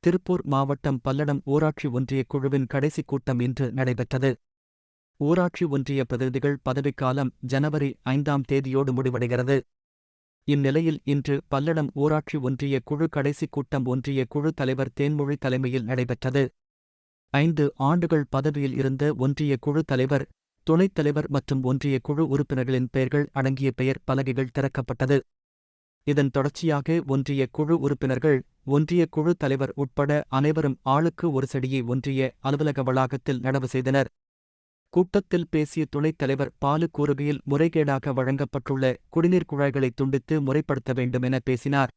திருப்பூர் மாவட்டம் பல்லடம் ஊராட்சி ஒன்றிய குழுவின் கடைசி கூட்டம் இன்று நடைபெற்றது. ஊராட்சி ஒன்றிய பிரதிநிதிகள் பதவிக்காலம் ஜனவரி ஐந்தாம் தேதியோடு முடிவடைகிறது. இந்நிலையில் இன்று பல்லடம் ஊராட்சி ஒன்றிய குழு கடைசி கூட்டம் ஒன்றிய குழு தலைவர் தேன்மொழி தலைமையில் நடைபெற்றது. ஐந்து ஆண்டுகள் பதவியில் இருந்த ஒன்றிய குழு தலைவர் துணைத் தலைவர் மற்றும் ஒன்றிய குழு உறுப்பினர்களின் பெயர்கள் அடங்கிய பெயர் பலகைகள் திறக்கப்பட்டது. இதன் தொடர்ச்சியாக ஒன்றிய குழு உறுப்பினர்கள் ஒன்றிய குழு தலைவர் உட்பட அனைவரும் ஆளுக்கு ஒரு செடியை ஒன்றிய அலுவலக வளாகத்தில் நடவு செய்தனர். கூட்டத்தில் பேசிய துணைத் தலைவர் பாலு கூறுகையில் முறைகேடாக வழங்கப்பட்டுள்ள குடிநீர் குழாய்களை துண்டித்து முறைப்படுத்த வேண்டும் என பேசினார்.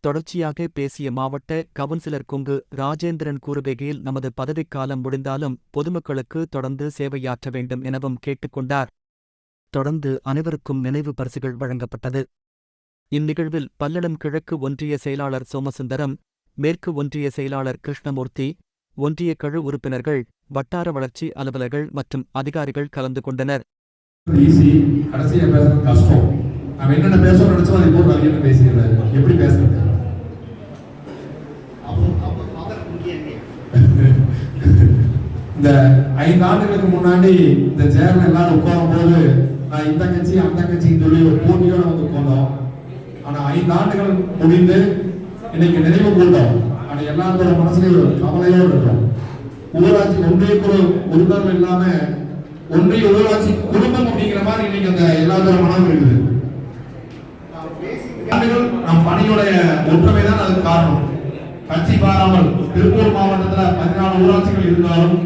தொடர்ச்சியாக பேசிய மாவட்ட கவுன்சிலர் குங்கு ராஜேந்திரன் கூறுகையில் நமது பதவிக்காலம் முடிந்தாலும் பொதுமக்களுக்கு தொடர்ந்து சேவையாற்ற வேண்டும் எனவும் கேட்டுக்கொண்டார் தொடர்ந்து அனைவருக்கும் நினைவு பரிசுகள் வழங்கப்பட்டது. இந்நிகழ்வில் பல்லடம் கிழக்கு ஒன்றிய செயலாளர் சோமசுந்தரம் மேற்கு ஒன்றிய செயலாளர் கிருஷ்ணமூர்த்தி ஒன்றிய கழு உறுப்பினர்கள் வட்டார வளர்ச்சி அலுவலர்கள் மற்றும் அதிகாரிகள் கலந்து கொண்டனர். ஈஸி பேசுறது கஷ்டம். நம்ம என்னென்ன பேசணும்னு நினைச்சோம் எப்படி பேசுறது? இந்த ஐந்து ஆண்டுகளுக்கு முன்னாடி இந்த சேர்ல எல்லாரும் உட்காரும் போது நான் இந்த கட்சி அந்த கட்சின்னு சொல்லி ஒரு போட்டியோட வந்து உட்கார்ந்தோம். ஆனா ஐந்து ஆண்டுகள் முடிந்து இன்னைக்கு நினைவு கூட்டம் ஆனா எல்லாத்தோட மனசுலயும் ஒரு கவலையோடு இருக்கிறோம். ஊராட்சி ஒன்றிய குழு உறுப்பினர்கள் இல்லாம ஒன்றிய ஊராட்சி குடும்பம் அப்படிங்கிற மாதிரி இன்னைக்கு அந்த எல்லாத்தோட மனம் இருக்குது. ஆண்டுகள் நம் பணியுடைய ஒற்றுமை தான் அதுக்கு காரணம். கட்சி பாராமல் திருப்பூர் மாவட்டத்தில் பதினாலு ஊராட்சிகள் இருந்தாலும்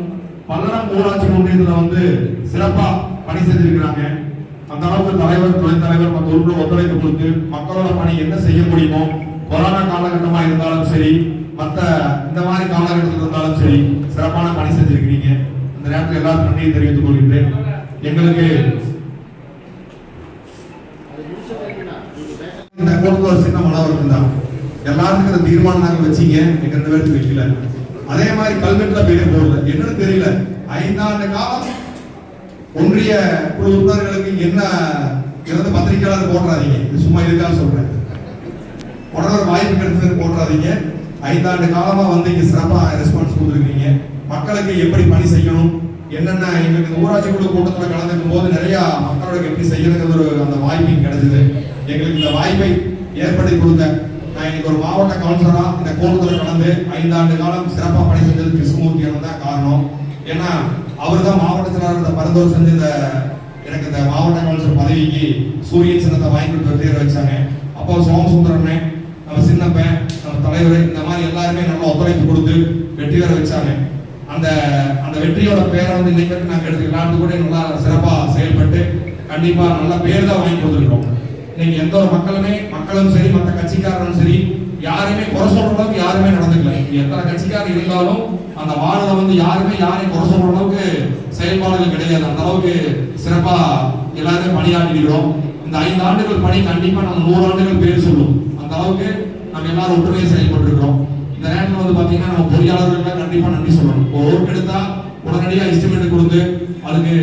பல்லடம் ஊராட்சி ஒன்றியத்தில் வந்து சிறப்பாக பணி செஞ்சிருக்கிறாங்க அந்த அளவுக்கு தலைவர் துணைத் தலைவர் மற்ற உறுப்பினர் ஒத்துழைப்பு கொடுத்து மக்களோட பணி என்ன செய்ய முடியுமோ கொரோனா காலகட்டமாக இருந்தாலும் சரி மற்ற இந்த மாதிரி காலகட்டத்தில் இருந்தாலும் சரி சிறப்பான பணி செஞ்சிருக்கிறீங்க. அந்த நேரத்தில் எல்லாருக்கும் நன்றியை தெரிவித்துக் கொள்கின்றேன். எங்களுக்கு இந்த கூட்டத்தில் ஒரு சின்ன மனம் தான். எல்லாருக்கும் இந்த தீர்மானம் நாங்கள் வச்சீங்க. எங்க ரெண்டு பேருக்கு வைக்கல அதே மாதிரி கல்வெட்டுல பெரிய போடல. என்னன்னு தெரியல. ஐந்தாண்டு காலம் ஒன்றிய குழு உறுப்பினர்களுக்கு என்ன இறந்த பத்திரிகையாளர் போடுறாதீங்க. இது சும்மா இதுக்காக சொல்றேன். உடனே ஒரு வாய்ப்பு கிடைச்சது போடுறாதீங்க. ஐந்தாண்டு காலமா வந்து இங்க சிறப்பா ரெஸ்பான்ஸ் கொடுத்துருக்கீங்க. மக்களுக்கு எப்படி பணி செய்யணும்? என்னென்ன எங்களுக்கு இந்த ஊராட்சி குழு கூட்டத்தில் கலந்துக்கும் போது நிறைய மக்களோட எப்படி செய்யணுங்கிற ஒரு அந்த வாய்ப்பு கிடைச்சது. எங்களுக்கு இந்த வாய்ப்பை ஏற்படுத்தி கொடுத்த நான் இன்னைக்கு ஒரு மாவட்ட கவுன்சிலரா இந்த கூட்டத்தில் கலந்து ஐந்தாண்டு காலம் சிறப்பாக பணி செஞ்சது கிருஷ்ணமூர்த்தி தான் காரணம். ஏன்னா அவர் தான் மாவட்டத்தினர் இந்த பரிந்துரை செஞ்சு இந்த எனக்கு இந்த மாவட்ட கவுன்சிலர் பதவிக்கு சூரியன் சின்னத்தை வாங்கி கொடுத்து பேர் வச்சாங்க. அப்போ சோமசுந்தரண்ணே நம்ம சின்னப்பன் நம்ம தலைவர் இந்த மாதிரி எல்லாருமே நல்ல ஒத்துழைப்பு கொடுத்து வெற்றி பெற வச்சாங்க. அந்த அந்த வெற்றியோட பேரை வந்து இன்னைக்கு நாங்கள் எடுத்துக்கலாம். கூட நல்லா சிறப்பாக செயல்பட்டு கண்டிப்பாக நல்ல பேர் தான் வாங்கி கொடுத்துருக்கோம். நீங்க எந்த ஒரு மக்களுமே மக்களும் சரி மற்ற கட்சிக்காரரும் சரி யாருமே குறை சொல்ற அளவுக்கு யாருமே நடந்துக்கல. எத்தனை கட்சிக்காரர் இருந்தாலும் அந்த வார்டுல வந்து யாருமே யாரையும் குறை சொல்ற அளவுக்கு செயல்பாடுகள் கிடையாது. அந்த அளவுக்கு சிறப்பா எல்லாருமே பணியாற்றிக்கிறோம். இந்த ஐந்து ஆண்டுகள் பணி கண்டிப்பா நம்ம நூறு ஆண்டுகள் பேர் சொல்லும். அந்த அளவுக்கு நம்ம எல்லாரும் ஒற்றுமையை செயல்பட்டு இருக்கிறோம் இந்த நேரத்தில் வந்து பாத்தீங்கன்னா நம்ம பொறியாளர்களுக்கு கண்டிப்பா நன்றி சொல்லணும். ஒரு ஒர்க் எடுத்தா உடனடியாக எஸ்டிமேட் கொடுத்து அதுக்கு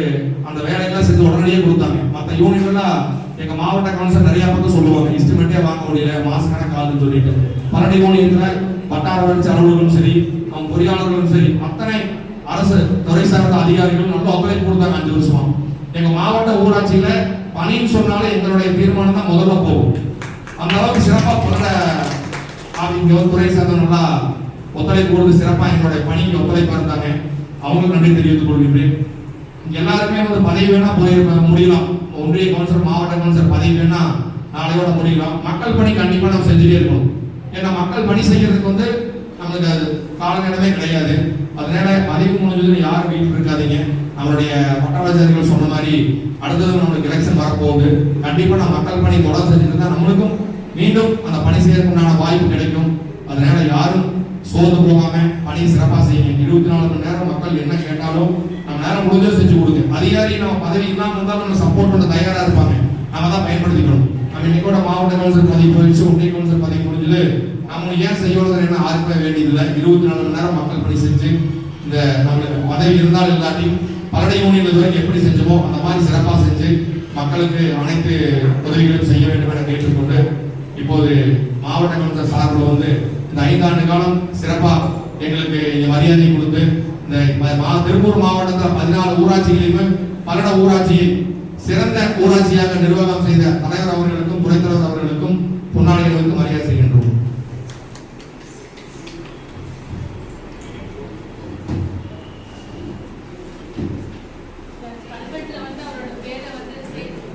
அந்த வேலையெல்லாம் செஞ்சு உடனடியே கொடுத்தாங்க. மற்ற யூனியன்லாம் எங்க மாவட்ட கவுன்சிலர் நிறைய பக்கம் சொல்லுவாங்க எஸ்டிமேட்டே வாங்க முடியல மாசக்கான காலம்னு சொல்லிட்டு. பரடி யூனியன்ல வட்டார வளர்ச்சி அலுவலர்களும் சரி அவங்க பொறியாளர்களும் சரி அத்தனை அரசு துறை சார்ந்த அதிகாரிகளும் நல்ல ஒத்துழைப்பு கொடுத்தாங்க அஞ்சு வருஷமா. எங்க மாவட்ட ஊராட்சியில பணின்னு சொன்னாலே எங்களுடைய தீர்மானம் தான் முதல்ல போகும். அந்த அளவுக்கு சிறப்பா பண்ற இங்க துறை சார்ந்த நல்லா ஒத்துழைப்பு கொடுத்து சிறப்பா எங்களுடைய பணிக்கு ஒத்துழைப்பா இருந்தாங்க. அவங்களுக்கு நன்றி தெரிவித்துக் கொள்கின்றேன். எல்லாருமே வந்து பதவி வேணா போய் முடியலாம். ஒன்றிய கவுன்சிலர் மாவட்ட கவுன்சிலர் பதவி வேணா நாளையோட முடியலாம். மக்கள் பணி கண்டிப்பாக நம்ம செஞ்சுட்டே இருக்கோம் ஏன்னா மக்கள் பணி செய்யறதுக்கு வந்து நம்மளுக்கு அது காலநேரமே கிடையாது. அதனால பதிவு முடிஞ்சதுன்னு யாரும் வீட்டில் இருக்காதீங்க. நம்மளுடைய பட்டாளச்சாரிகள் சொன்ன மாதிரி அடுத்தது நம்மளுக்கு எலெக்ஷன் வரப்போகுது. கண்டிப்பாக நம்ம மக்கள் பணி தொடர்ந்து செஞ்சுருந்தா நம்மளுக்கும் மீண்டும் அந்த பணி செய்யறதுக்குண்டான வாய்ப்பு கிடைக்கும். அதனால யாரும் சோர்ந்து போகாம பணியை சிறப்பாக செய்யுங்க. இருபத்தி நாலு மணி நேரம் மக்கள் என்ன கேட்டாலும் நேரம் முடிஞ்சா செஞ்சு கொடுங்க. அதிகாரி நம்ம பதவி இல்லாமல் இருந்தாலும் நம்ம சப்போர்ட் பண்ண தயாரா இருப்பாங்க. நம்ம தான் பயன்படுத்திக்கணும். நம்ம இன்னைக்கூட மாவட்ட கவுன்சில் பதவி போயிடுச்சு ஒன்றிய கவுன்சில் பதவி முடிஞ்சது. நம்ம ஏன் செய்யணும் என்ன ஆர்ப்ப வேண்டியதில்லை. இருபத்தி நாலு மணி நேரம் மக்கள் பணி செஞ்சு இந்த நம்மளுக்கு பதவி இருந்தாலும் இல்லாட்டியும் பரடை யூனியன் இதுவரைக்கும் எப்படி செஞ்சோமோ அந்த மாதிரி சிறப்பாக செஞ்சு மக்களுக்கு அனைத்து உதவிகளும் செய்ய வேண்டும் என கேட்டுக்கொண்டு இப்போது மாவட்ட கவுன்சில் சார்பில் வந்து இந்த ஐந்தாண்டு காலம் சிறப்பாக எங்களுக்கு இங்க மரியாதை கொடுத்து இந்த மா- திருப்பூர் மாவட்டத்தில் பதினாலு ஊராட்சிகளையுமே பல்லட ஊராட்சியை சிறந்த ஊராட்சியாக நிர்வாகம் செய்த தலைவர் அவர்களுக்கும் துணைத்தலைவர் அவர்களுக்கும் பொன்னாளிகளுக்கும் மரியாதை செய்கின்றோம் கல்வெட்டுல வந்து அவரோட பேரை வந்து சேர்த்து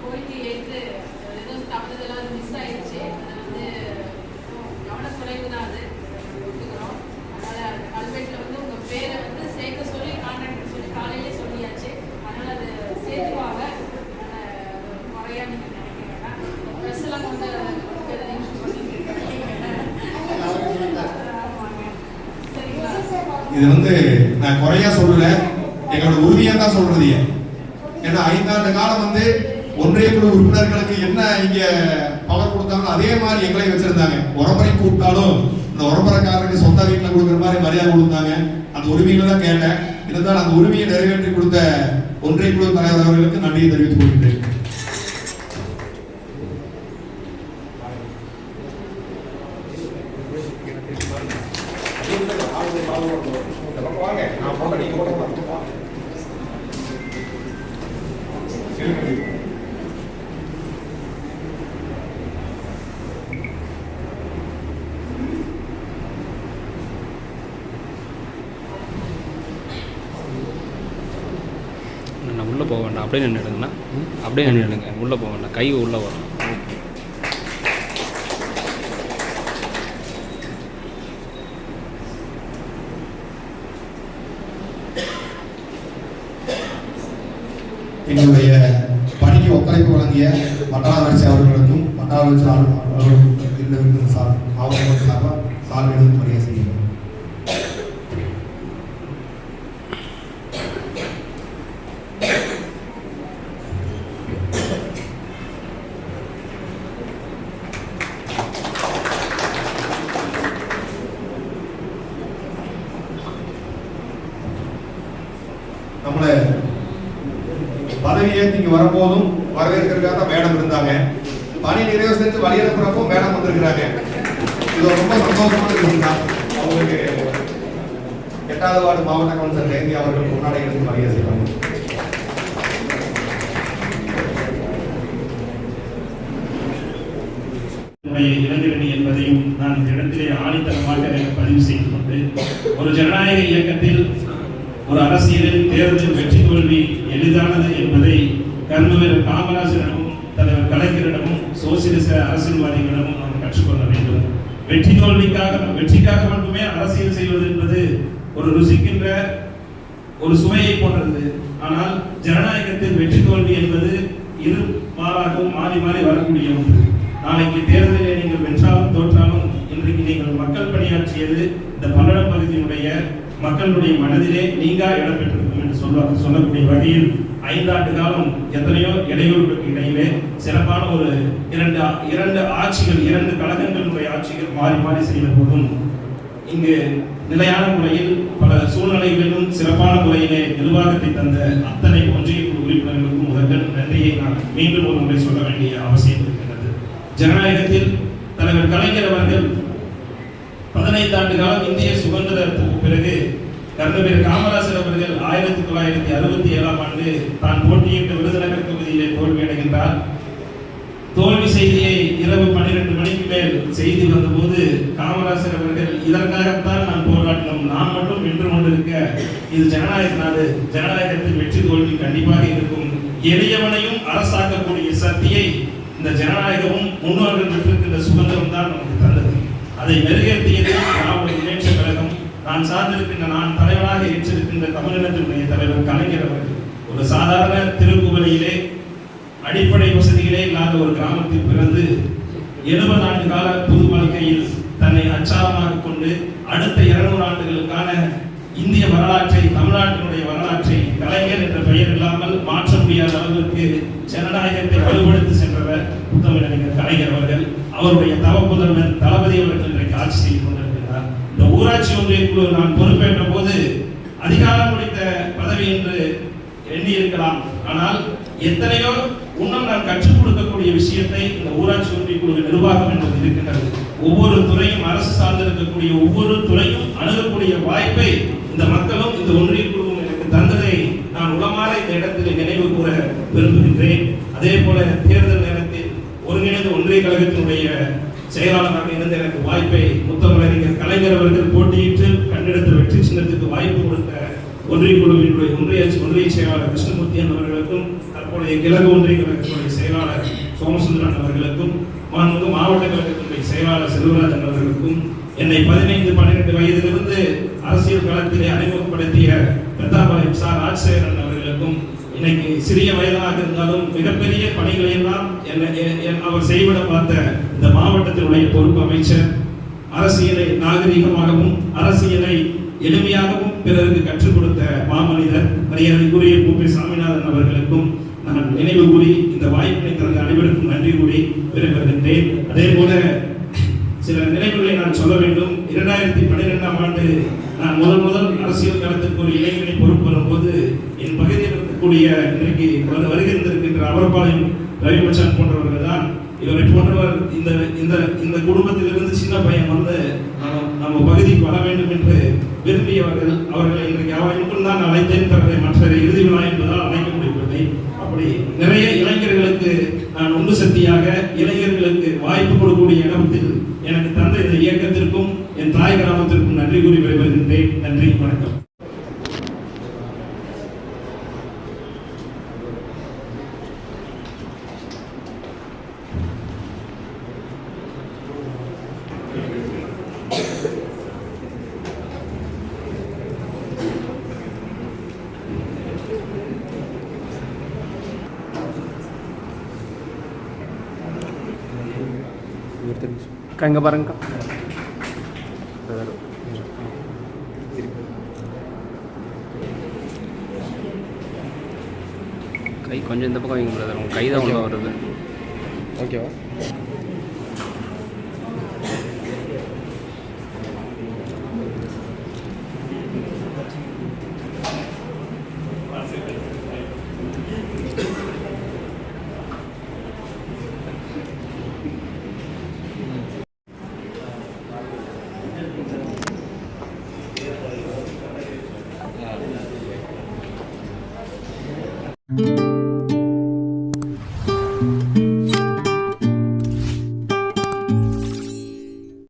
கோரிக்கை ஏற்று ஏதோ தவறுதெல்லாம் மிஸ் ஆயிடுச்சு அதை வந்து கவனக்குறைவு தான் அது ஒத்துக்கிறோம் அதனால அந்த கல்வெட்டுல வந்து உங்க பேரை வந்து சேர்க்க சொல்லி கான்ட்ராக்டர் சொல்லி காலையிலே சொல்லியாச்சு அதனால அது சேர்த்துவாங்க அதனால ஒரு குறையா நீங்க நினைக்க வேண்டாம் ப்ரெஸ் எல்லாம் வந்து இஷ்யூ பண்ணிட்டு இருக்காங்க ஆமாங்க சரிங்களா இது வந்து நான் குறையா சொல்லல. எங்களோட உறுதியா தான் சொல்றது ஏன்னா ஐந்தாண்டு காலம் வந்து ஒன்றிய குழு உறுப்பினர்களுக்கு என்ன இங்க பவர் கொடுத்தாங்களோ அதே மாதிரி எங்களை வச்சிருந்தாங்க. உரம்பரை கூப்பிட்டாலும் இந்த உரம்பரைக்காரருக்கு சொந்த வீட்டில் கொடுக்குற மாதிரி மரியாதை கொடுத்தாங்க. அந்த உரிமையில தான் கேட்டேன். இருந்தாலும் அந்த உரிமையை நிறைவேற்றி கொடுத்த ஒன்றிய குழு தலைவர் அவர்களுக்கு நன்றியை தெரிவித்துக் கொள்கிறேன். நான் உள்ளே போக வேண்டாம். அப்படியே நின்றுடுங்கண்ணா. அப்படியே நின்றுடுங்க. உள்ளே போக வேண்டாம். கை உள்ளே வரும் என்னுடைய பணிக்கு ஒத்துழைப்பு வழங்கிய வட்டார வளர்ச்சி அவர்களுக்கும் வட்டார வளர்ச்சி அவர்களுக்கும் இருந்த சார் மாவட்ட சார்பாக சார்பிடம் மரியாதை செய்கிறோம் நம்மளை பதவி ஏற்று இங்க வரும்போதும் வரவேற்கிறதுக்காக தான் மேடம் இருந்தாங்க. பணி நிறைவு செஞ்சு வழி அனுப்புறப்போ மேடம் வந்திருக்கிறாங்க. இது ரொம்ப சந்தோஷமான விஷயம் தான் அவங்களுக்கு எட்டாவது வார்டு மாவட்ட கவுன்சிலர் ஜெயந்தி அவர்கள் முன்னாடி இருந்து மரியாதை செய்வாங்க. இளைஞரணி என்பதையும் நான் இந்த இடத்திலே ஆணித்தரமாக பதிவு செய்து கொண்டு ஒரு ஜனநாயக இயக்கத்தில் ஒரு அரசியலில் தேர்தல் வெற்றி தோல்வி எளிதானது என்பதை கர்மவீரர் காமராஜரிடமும் தலைவர் கலைஞரிடமும் சோசியலிச அரசியல்வாதிகளிடமும் நாம் கற்றுக்கொள்ள வேண்டும். வெற்றி தோல்விக்காக வெற்றிக்காக மட்டுமே அரசியல் செய்வது என்பது ஒரு ருசிக்கின்ற ஒரு சுவையை போன்றது. ஆனால் ஜனநாயகத்தில் வெற்றி தோல்வி என்பது இரு மாறாகவும் மாறி மாறி வரக்கூடிய ஒன்று. நாளைக்கு தேர்தலில் நீங்கள் வென்றாலும் தோற்றாலும் இன்றைக்கு நீங்கள் மக்கள் பணியாற்றியது இந்த பல்லடம் பகுதியினுடைய மக்களுடைய மனதிலே நீங்கா இடம் பெற்றிருக்கும் என்று சொல்ல சொல்லக்கூடிய வகையில் ஐந்தாண்டு காலம் எத்தனையோ இடையூறுகளுக்கு இடையிலே சிறப்பான ஒரு இரண்டு இரண்டு ஆட்சிகள் இரண்டு கழகங்களுடைய ஆட்சிகள் மாறி மாறி செய்த போதும் இங்கு நிலையான முறையில் பல சூழ்நிலைகளிலும் சிறப்பான முறையிலே நிர்வாகத்தை தந்த அத்தனை ஒன்றிய குழு உறுப்பினர்களுக்கும் முதல்கள் நன்றியை நான் மீண்டும் ஒரு முறை சொல்ல வேண்டிய அவசியம் இருக்கிறது ஜனநாயகத்தில் தலைவர் கலைஞர் அவர்கள் பதினைந்து ஆண்டு காலம் இந்திய சுதந்திரத்துக்கு பிறகு கர்ணவீர் காமராசர் அவர்கள் ஆயிரத்தி தொள்ளாயிரத்தி அறுபத்தி ஏழாம் ஆண்டு தான் போட்டியிட்ட விருதுநகர் தொகுதியிலே தோல்வியடைகின்றார் தோல்வி செய்தியை இரவு பன்னிரண்டு மணிக்கு மேல் செய்தி வந்தபோது காமராசர் அவர்கள் இதற்காகத்தான் நான் போராடினோம். நான் மட்டும் வென்று கொண்டிருக்க. இது ஜனநாயக நாடு. ஜனநாயகத்தில் வெற்றி தோல்வி கண்டிப்பாக இருக்கும். எளியவனையும் அரசாக்கக்கூடிய சக்தியை இந்த ஜனநாயகமும் முன்னோர்கள் பெற்றிருக்கின்ற சுதந்திரம் தான் நமக்கு தந்தது. அதை மெருகேற்றியது நான் சார்ந்திருக்கின்ற நான் தலைவராக ஏற்றிருக்கின்ற தமிழினத்தினுடைய தலைவர் கலைஞர் அவர்கள். ஒரு சாதாரண திருப்புவலையிலே அடிப்படை வசதிகளே இல்லாத ஒரு கிராமத்தில் பிறந்து எழுபது ஆண்டு கால புது வாழ்க்கையில் தன்னை அச்சாரமாக கொண்டு அடுத்த இருநூறு ஆண்டுகளுக்கான இந்திய வரலாற்றை தமிழ்நாட்டினுடைய வரலாற்றை கலைஞர் என்ற பெயர் இல்லாமல் மாற்ற முடியாத அளவிற்கு ஜனநாயகத்தை வலுப்படுத்தி சென்றவர் புத்தமிழறிஞர் கலைஞர் அவர்கள். அவருடைய தவ புதல்வன் தளபதி அவர்கள் இன்றைக்கு ஆட்சி செய்து கொண்டிருக்கிறார். ஊராட்சி ஒன்றிய குழு நான் பொறுப்பேற்ற போது அதிகாரம் முடித்த பதவி என்று எண்ணி இருக்கலாம் ஆனால் எத்தனையோ இன்னும் நான் கற்றுக் கொடுக்கக்கூடிய விஷயத்தை இந்த ஊராட்சி ஒன்றிய குழு நிர்வாகம் என்பது இருக்கின்றது. ஒவ்வொரு துறையும் அரசு சார்ந்திருக்கக்கூடிய ஒவ்வொரு துறையும் அணுகக்கூடிய வாய்ப்பை இந்த மக்களும் இந்த ஒன்றிய குழுவும் எனக்கு தந்ததை நான் உளமாற இந்த இடத்தில் நினைவு கூற விரும்புகின்றேன். அதே போல தேர்தல் நேரத்தில் ஒருங்கிணைந்த ஒன்றிய கழகத்தினுடைய செயலாளராக இருந்த எனக்கு வாய்ப்பை முத்தமிழறிஞர் கலைஞர் அவர்கள் போட்டியிட்டு கண்டெடுத்து வெற்றி சின்னத்துக்கு வாய்ப்பு கொடுத்த ஒன்றிய குழுவினுடைய ஒன்றிய ஒன்றிய செயலாளர் கிருஷ்ணமூர்த்தியன் அவர்களுக்கும் தற்போதைய கிழக்கு ஒன்றிய கழகத்தினுடைய செயலாளர் சோமசுந்தரன் அவர்களுக்கும் மாண்பு மாவட்ட கழகத்தினுடைய செயலாளர் செல்வராஜன் அவர்களுக்கும் என்னை பதினைந்து பன்னிரெண்டு வயதிலிருந்து அரசியல் களத்திலே அறிமுகப்படுத்திய பெத்தாபாளையம் சார் ராஜசேகரன் அவர்களுக்கும் இன்னைக்கு சிறிய வயதாக இருந்தாலும் மிகப்பெரிய பணிகளையெல்லாம் என்னை அவர் செய்விட பார்த்த இந்த மாவட்டத்தினுடைய பொறுப்பு அமைச்சர் அரசியலை நாகரிகமாகவும் அரசியலை எளிமையாகவும் பிறருக்கு கற்றுக் கொடுத்த மாமனிதர் மரியாதைக்குரிய பூபி சாமிநாதன் அவர்களுக்கும் நான் நினைவு கூறி இந்த வாய்ப்பினை தந்த அனைவருக்கும் நன்றி கூறி விரும்புகின்றேன் அதே போல சில நினைவுகளை நான் சொல்ல வேண்டும். இரண்டாயிரத்தி பன்னிரெண்டாம் ஆண்டு நான் முதல் முதல் அரசியல் களத்திற்கு ஒரு இளைஞனை பொறுப்பு வரும்போது என் பகுதியில் இருக்கக்கூடிய இன்றைக்கு வருகின்றிருக்கின்ற அவர்பாளையம் ரவிபச்சன் போன்றவர்கள் இவரை போன்றவர் இந்த இந்த இந்த குடும்பத்திலிருந்து சின்ன பையன் வந்து நம்ம நம்ம பகுதிக்கு வர வேண்டும் என்று விரும்பியவர்கள் அவர்களை இன்றைக்கு அவர்களுக்கும் தான் அழைத்தேன் தவிர மற்ற இறுதி விழா என்பதால் அழைக்க முடியவில்லை அப்படி நிறைய இளைஞர்களுக்கு நான் உந்து சக்தியாக இளைஞர்களுக்கு வாய்ப்பு கொடுக்கக்கூடிய இடத்தில் எனக்கு தந்த இந்த இயக்கத்திற்கும் என் தாய் கிராமத்திற்கும் நன்றி கூறி அக்கா இங்கே பாருங்கக்கா கை கொஞ்சம் இந்த பக்கம் வைங்க பிரதர் உங்கள் கை தான் உள்ள வருது. ஓகேவா